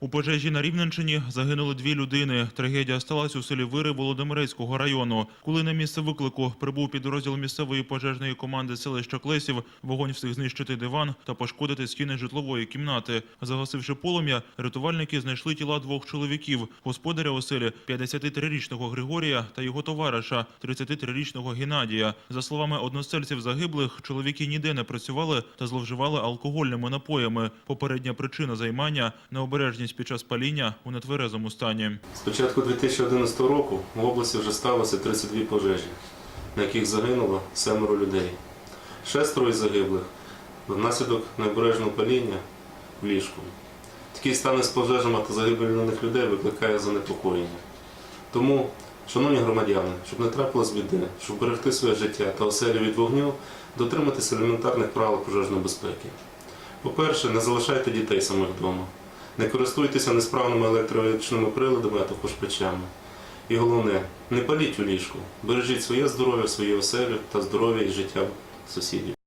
У пожежі на Рівненщині загинули дві людини. Трагедія сталася у селі Вири Володимирецького району. Коли на місце виклику прибув підрозділ місцевої пожежної команди селища Клесів, вогонь встиг знищити диван та пошкодити стіни житлової кімнати. Загасивши полум'я, рятувальники знайшли тіла двох чоловіків: господаря оселі 53-річного Григорія та його товариша 33-річного Геннадія. За словами односельців загиблих, чоловіки ніде не працювали та зловживали алкогольними напоями. Попередня причина займання необережність під час паління у нетверезому стані. З початку 2011 року в області вже сталося 32 пожежі, на яких загинуло семеро людей. Шестеро із загиблих внаслідок необережного паління в ліжку. Такі стани з пожежами та загибельних людей викликає занепокоєння. Тому, шановні громадяни, щоб не трапилось біди, щоб берегти своє життя та оселю від вогню, дотриматися елементарних правил пожежної безпеки. По-перше, не залишайте дітей самих вдома. Не користуйтеся несправними електричними приладами, а також печами. І головне, не паліть у ліжку. Бережіть своє здоров'я, свої оселі та здоров'я і життя сусідів.